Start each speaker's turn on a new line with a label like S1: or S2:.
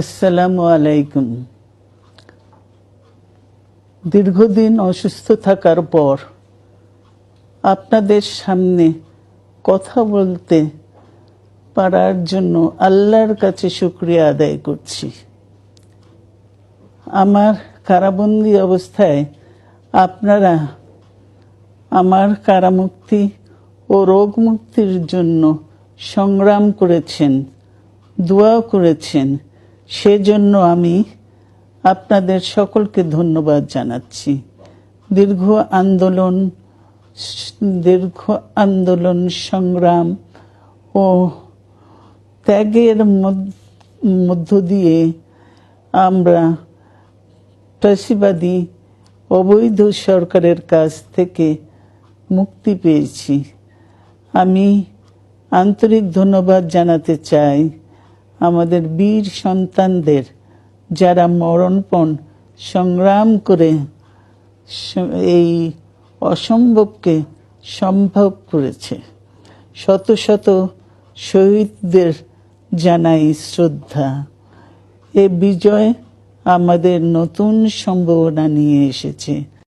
S1: আসসালামু আলাইকুম। দীর্ঘদিন অসুস্থ থাকার পর আপনাদের সামনে কথা বলতে পারার জন্য আল্লাহর কাছে শুক্রিয়া আদায় করছি। আমার কারাবন্দি অবস্থায় আপনারা আমার কারামুক্তি ও রোগ মুক্তির জন্য সংগ্রাম করেছেন, দোয়া করেছেন সেজন্য আমি আপনাদের সকলকে ধন্যবাদ জানাচ্ছি। দীর্ঘ আন্দোলন দীর্ঘ আন্দোলন সংগ্রাম ও ত্যাগের মধ্য- দিয়ে আমরা ফ্যাসিবাদী অবৈধ সরকারের কাছ থেকে মুক্তি পেয়েছি। আমি আন্তরিক ধন্যবাদ জানাতে চাই। আমাদের বীর সন্তানদের যারা মরণপণ সংগ্রাম করে এই অসম্ভবকে সম্ভব করেছে। শত শত শহীদদের জানাই শ্রদ্ধা। এ বিজয় আমাদের নতুন সম্ভাবনা নিয়ে এসেছে।